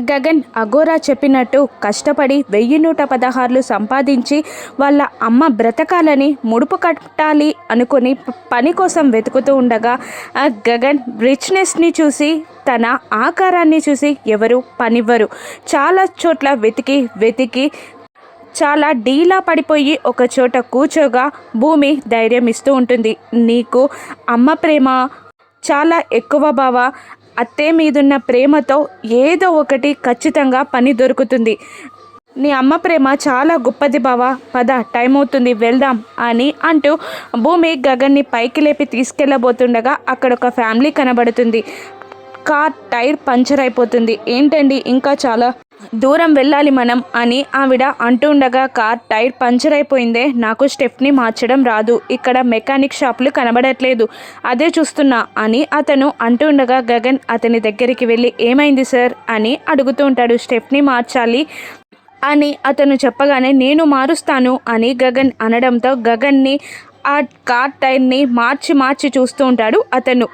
Gagan Agora చెప్పినట్టు కష్టపడి వెయ్యి నూట పదహారులు సంపాదించి వాళ్ళ అమ్మ బ్రతకాలని ముడుపు కట్టాలి అనుకుని పని కోసం వెతుకుతూ ఉండగా గగన్ రిచ్నెస్ని చూసి తన ఆకారాన్ని చూసి ఎవరు పనివ్వరు. చాలా చోట్ల వెతికి వెతికి చాలా డీలా పడిపోయి ఒక చోట కూర్చోగా భూమి ధైర్యం ఇస్తూ ఉంటుంది. నీకు అమ్మ ప్రేమ చాలా ఎక్కువ బావ. అత్తే మీదున్న ప్రేమతో ఏదో ఒకటి ఖచ్చితంగా పని దొరుకుతుంది. నీ అమ్మ ప్రేమ చాలా గొప్పది బావా. పద టైం అవుతుంది వెళ్దాం అని అంటూ భూమి గగన్ని పైకి లేపి తీసుకెళ్ళబోతుండగా అక్కడ ఒక ఫ్యామిలీ కనబడుతుంది. కార్ టైర్ పంచర్ అయిపోతుంది. ఏంటండి? ఇంకా చాలా దూరం వెళ్ళాలి మనం అని ఆవిడ అంటుండగా కార్ టైర్ పంచర్ అయిపోయిందే. నాకు స్టెప్ని మార్చడం రాదు. ఇక్కడ మెకానిక్ షాపులు కనబడట్లేదు. అదే చూస్తున్నా అని అతను అంటుండగా గగన్ అతని దగ్గరికి వెళ్ళి ఏమైంది సార్? అని అడుగుతూ ఉంటాడు. స్టెప్ని మార్చాలి అని అతను చెప్పగానే నేను మారుస్తాను అని గగన్ అనడంతో గగన్ని ఆ కార్ టైర్ని మార్చి మార్చి చూస్తూ ఉంటాడు. అతను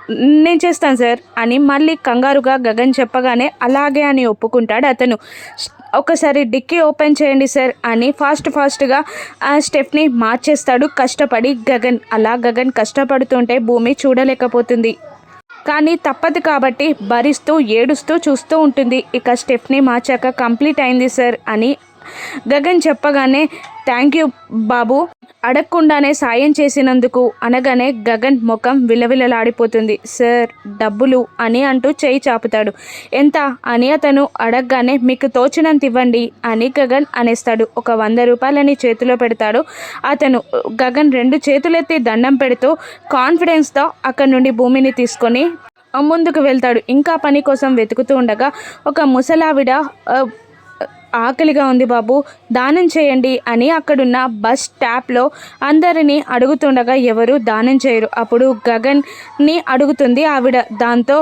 నేను చేస్తాను సార్ అని మళ్ళీ కంగారుగా గగన్ చెప్పగానే అలాగే అని ఒప్పుకుంటాడు అతను. ఒకసారి డిక్కీ ఓపెన్ చేయండి సార్ అని ఫాస్ట్ ఫాస్ట్గా ఆ స్టెప్ని మార్చేస్తాడు కష్టపడి గగన్. అలా గగన్ కష్టపడుతుంటే భూమి చూడలేకపోతుంది. కానీ తప్పదు కాబట్టి భరిస్తూ ఏడుస్తూ చూస్తూ ఉంటుంది. ఇక స్టెప్ని మార్చాక కంప్లీట్ అయింది సార్ అని గగన్ చెప్పగానే థ్యాంక్ యూ బాబు. అడగకుండానే సాయం చేసినందుకు అనగానే గగన్ ముఖం విలవిలలాడిపోతుంది. సార్ డబ్బులు అని అంటూ చేయి చాపుతాడు. ఎంత? అని అతను అడగగానే మీకు తోచినంత ఇవ్వండి అని గగన్ అనేస్తాడు. ఒక వంద రూపాయలని చేతిలో పెడతాడు. అతను గగన్ రెండు చేతులెత్తి దండం పెడుతూ కాన్ఫిడెన్స్తో అక్కడి నుండి భూమిని తీసుకొని ముందుకు వెళ్తాడు. ఇంకా పని కోసం వెతుకుతూ ఉండగా ఒక ముసలావిడ ఆకలిగా ఉంది బాబు దానం చేయండి అని అక్కడున్న బస్ స్టాప్లో అందరినీ అడుగుతుండగా ఎవరు దానం చేయరు. అప్పుడు గగన్ని అడుగుతుంది ఆవిడ. దాంతో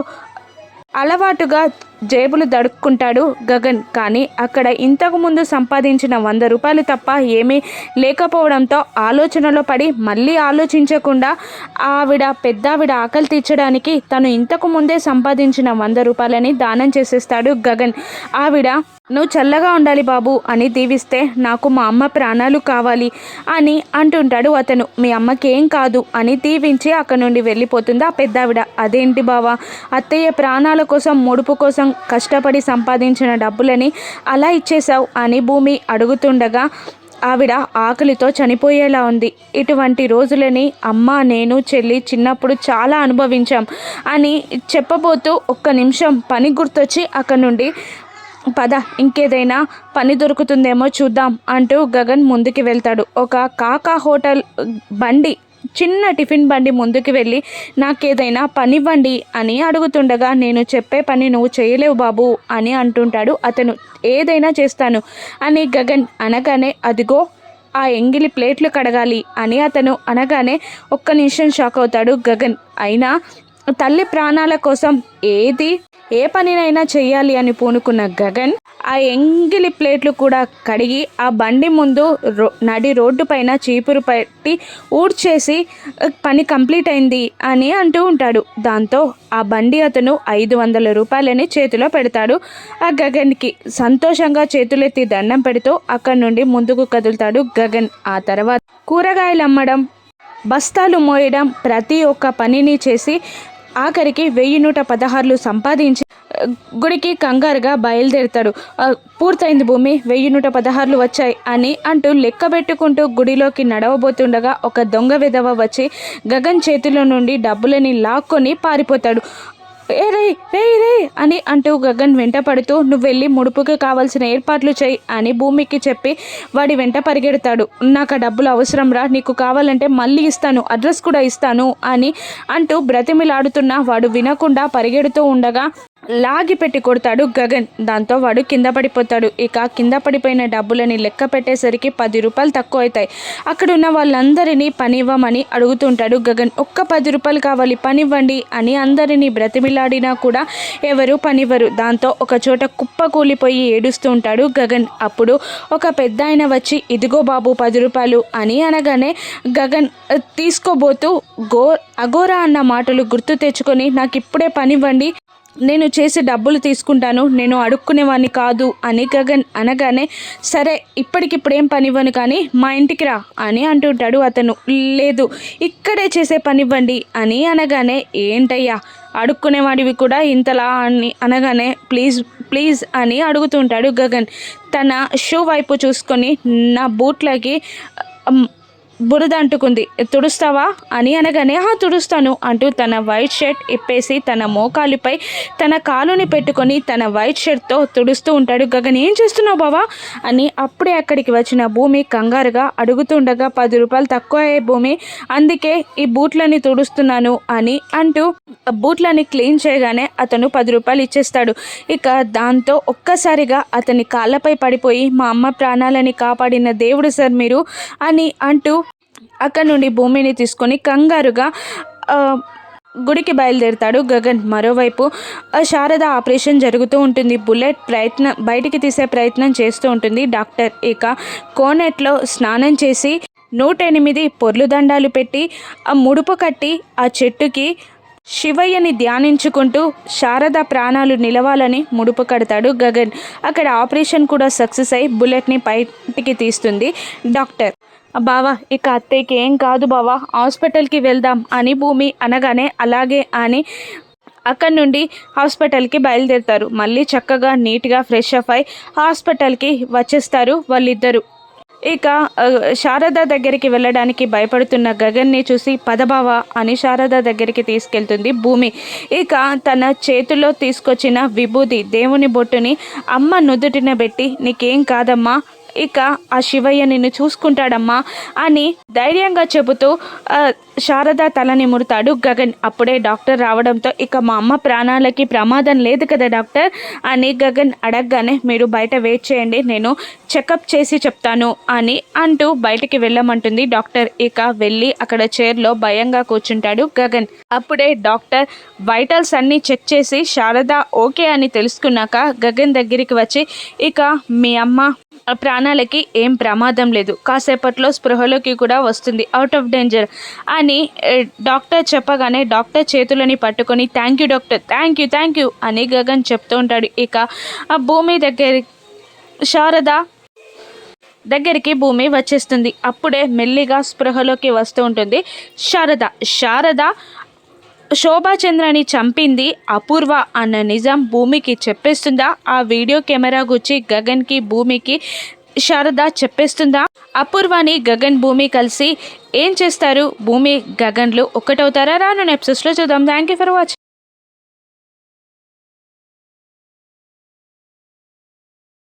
అలవాటుగా జేబులు దడుక్కుంటాడు గగన్. కానీ అక్కడ ఇంతకుముందు సంపాదించిన వంద రూపాయలు తప్ప ఏమీ లేకపోవడంతో ఆలోచనలో పడి మళ్ళీ ఆలోచించకుండా ఆవిడ పెద్దావిడ ఆకలి తీర్చడానికి తను ఇంతకు ముందే సంపాదించిన వంద రూపాయలని దానం చేసేస్తాడు గగన్. ఆవిడ నువ్వు చల్లగా ఉండాలి బాబు అని దీవిస్తే నాకు మా అమ్మ ప్రాణాలు కావాలి అని అంటుంటాడు అతను. మీ అమ్మకేం కాదు అని దీవించి అక్కడి నుండి వెళ్ళిపోతుంది ఆ పెద్దావిడ. అదేంటి బావా? అత్తయ్య ప్రాణాల కోసం ముడుపు కోసం కష్టపడి సంపాదించిన డబ్బులని అలా ఇచ్చేశావు అని భూమి అడుగుతుండగా ఆవిడ ఆకలితో చనిపోయేలా ఉంది. ఇటువంటి రోజులని అమ్మ నేను చెల్లి చిన్నప్పుడు చాలా అనుభవించాం అని చెప్పబోతూ ఒక్క నిమిషం పని గుర్తొచ్చి అక్కడి నుండి పద ఇంకేదైనా పని దొరుకుతుందేమో చూద్దాం అంటూ గగన్ ముందుకు వెళ్తాడు. ఒక కాకా హోటల్ బండి చిన్న టిఫిన్ బండి ముందుకు వెళ్ళి నాకేదైనా పని ఇవ్వండి అని అడుగుతుండగా నేను చెప్పే పని నువ్వు చేయలేవు బాబు అని అంటుంటాడు అతను. ఏదైనా చేస్తాను అని గగన్ అనగానే అదిగో ఆ ఎంగిలి ప్లేట్లు కడగాలి అని అతను అనగానే ఒక్క నిమిషం షాక్ అవుతాడు గగన్. అయినా తల్లి ప్రాణాల కోసం ఏది ఏ పనినైనా చెయ్యాలి అని పూనుకున్న గగన్ ఆ ఎంగిలి ప్లేట్లు కూడా కడిగి ఆ బండి ముందు రో నడి రోడ్డు పైన చీపురు పెట్టి ఊడ్చేసి పని కంప్లీట్ అయింది అని అంటూ ఉంటాడు. దాంతో ఆ బండి అతను ఐదు వందల రూపాయలని చేతిలో పెడతాడు. ఆ గగన్కి సంతోషంగా చేతులెత్తి దండం పెడుతూ అక్కడి నుండి ముందుకు కదులుతాడు గగన్. ఆ తర్వాత కూరగాయలు అమ్మడం బస్తాలు మోయడం ప్రతి ఒక్క పనిని చేసి ఆఖరికి వెయ్యి నూట పదహారులు సంపాదించి గుడికి కంగారుగా బయలుదేరుతాడు. పూర్తయింది భూమి వెయ్యి నూట పదహారులు వచ్చాయి అని అంటూ లెక్క పెట్టుకుంటూ గుడిలోకి నడవబోతుండగా ఒక దొంగ విధవ వచ్చి గగన్ చేతిలో నుండి డబ్బులని లాక్కొని పారిపోతాడు. ఏ రే రే రే అని అంటూ గగన్ వెంట పడుతూ నువ్వు వెళ్ళి ముడుపుకి కావాల్సిన ఏర్పాట్లు చేయి అని భూమికి చెప్పి వాడి వెంట పరిగెడతాడు. నాకు ఆ డబ్బులు అవసరం రా నీకు కావాలంటే మళ్ళీ ఇస్తాను అడ్రస్ కూడా ఇస్తాను అని అంటూ బ్రతిమిలాడుతున్న వాడు వినకుండా పరిగెడుతూ ఉండగా లాగి పెట్టి కొడతాడు గగన్. దాంతో వాడు కింద పడిపోతాడు. ఇక కింద పడిపోయిన డబ్బులని లెక్క పెట్టేసరికి పది రూపాయలు తక్కువ అవుతాయి అక్కడ ఉన్న వాళ్ళందరినీ పని ఇవ్వమని అడుగుతుంటాడు గగన్. ఒక్క పది రూపాయలు కావాలి పని ఇవ్వండి అని అందరినీ బ్రతిమిలాడినా కూడా ఎవరు పనివ్వరు. దాంతో ఒక చోట కుప్ప కూలిపోయి ఏడుస్తూ ఉంటాడు గగన్. అప్పుడు ఒక పెద్ద ఆయన వచ్చి ఇదిగో బాబు పది రూపాయలు అని అనగానే గగన్ తీసుకోబోతూ గో అగోరా అన్న మాటలు గుర్తు తెచ్చుకొని నాకు ఇప్పుడే పనివ్వండి నేను చేసి డబ్బులు తీసుకుంటాను నేను అడుక్కునేవాడిని కాదు అని గగన్ అనగానే సరే ఇప్పటికిప్పుడు ఏం పని ఇవ్వను కానీ మా ఇంటికి రా అని అంటుంటాడు అతను. లేదు ఇక్కడే చేసే పని ఇవ్వండి అని అనగానే ఏంటయ్యా అడుక్కునేవాడివి కూడా ఇంతలా అని అనగానే ప్లీజ్ ప్లీజ్ అని అడుగుతుంటాడు గగన్. తన షూ వైపు చూసుకొని నా బూట్లకి బురద అంటుకుంది. తుడుస్తావా? అని అనగానే ఆ తుడుస్తాను అంటూ తన వైట్ షర్ట్ ఇప్పేసి తన మోకాలిపై తన కాలుని పెట్టుకొని తన వైట్ షర్ట్తో తుడుస్తూ ఉంటాడు. గగన్ ఏం చేస్తున్నావు బావా? అని అప్పుడే అక్కడికి వచ్చిన భూమి కంగారుగా అడుగుతుండగా పది రూపాయలు తక్కువ అయ్యే భూమి అందుకే ఈ బూట్లని తుడుస్తున్నాను అని అంటూ బూట్లని క్లీన్ చేయగానే అతను పది రూపాయలు ఇచ్చేస్తాడు. ఇక దాంతో ఒక్కసారిగా అతని కాళ్ళపై పడిపోయి మా అమ్మ ప్రాణాలని కాపాడిన దేవుడు సార్ మీరు అని అంటూ అక్కడ నుండి భూమిని తీసుకొని కంగారుగా గుడికి బయలుదేరుతాడు గగన్. మరోవైపు ఆ శారద ఆపరేషన్ జరుగుతూ ఉంటుంది. బుల్లెట్ ప్రయత్నం బయటికి తీసే ప్రయత్నం చేస్తూ ఉంటుంది డాక్టర్. ఇక కోనెట్లో స్నానం చేసి నూట ఎనిమిది పొర్లు దండాలు పెట్టి ఆ ముడుపు కట్టి ఆ చెట్టుకి శివయ్యని ధ్యానించుకుంటూ శారద ప్రాణాలు నిలవాలని ముడుపు కడతాడు గగన్. అక్కడ ఆపరేషన్ కూడా సక్సెస్ అయి బుల్లెట్ని బయటికి తీస్తుంది డాక్టర్. బావా ఇక అత్తయ్యకి ఏం కాదు బావా హాస్పిటల్కి వెళ్దాం అని భూమి అనగానే అలాగే అని అక్కడి నుండి హాస్పిటల్కి బయలుదేరుతారు. మళ్ళీ చక్కగా నీట్గా ఫ్రెష్ అప్ అయి హాస్పిటల్కి వచ్చేస్తారు వాళ్ళిద్దరు. ఇక శారద దగ్గరికి వెళ్ళడానికి భయపడుతున్న గగన్ని చూసి పదబావ అని శారద దగ్గరికి తీసుకెళ్తుంది భూమి. ఇక తన చేతిలో తీసుకొచ్చిన విభూది దేవుని బొట్టుని అమ్మ నుదుటిన పెట్టి నీకేం కాదమ్మా ఇక ఆ శివయ్య నిన్ను చూసుకుంటాడమ్మా అని ధైర్యంగా చెబుతూ శారద తలని ముడతాడు. గగన్ అప్పుడే డాక్టర్ రావడంతో ఇక మా అమ్మ ప్రాణాలకి ప్రమాదం లేదు కదా డాక్టర్ అని గగన్ అడగగానే మీరు బయట వెయిట్ చేయండి నేను చెకప్ చేసి చెప్తాను అని అంటూ బయటికి వెళ్ళమంటుంది డాక్టర్. ఇక వెళ్ళి అక్కడ చైర్లో భయంగా కూర్చుంటాడు గగన్. అప్పుడే డాక్టర్ వైటల్స్ అన్నీ చెక్ చేసి శారద ఓకే అని తెలుసుకున్నాక గగన్ దగ్గరికి వచ్చి ఇక మీ అమ్మ ప్రాణాలకి ఏం ప్రమాదం లేదు. కాసేపట్లో స్పృహలోకి కూడా వస్తుంది. అవుట్ ఆఫ్ డేంజర్ అని డాక్టర్ చెప్పగానే డాక్టర్ చేతులని పట్టుకొని thank you doctor. Thank you thank you అని గగన్ చెప్తూ ఉంటాడు. ఇక ఆ భూమి దగ్గర శారద దగ్గరికి భూమి వచ్చేస్తుంది. అప్పుడే మెల్లిగా స్పృహలోకి వస్తూ ఉంటుంది. శారద శారద శోభాచంద్రని చంపింది అపూర్వ అన్న నిజం భూమికి చెప్పేస్తుందా? ఆ వీడియో కెమెరా గుచ్చి గగన్కి భూమికి శారద చెప్పేస్తుందా? అపూర్వని గగన్ భూమి కలిసి ఏం చేస్తారు? భూమి గగన్లు ఒకటవుతారా? రాను ఎపిసోడ్స్లో చూద్దాం. Thank you for watching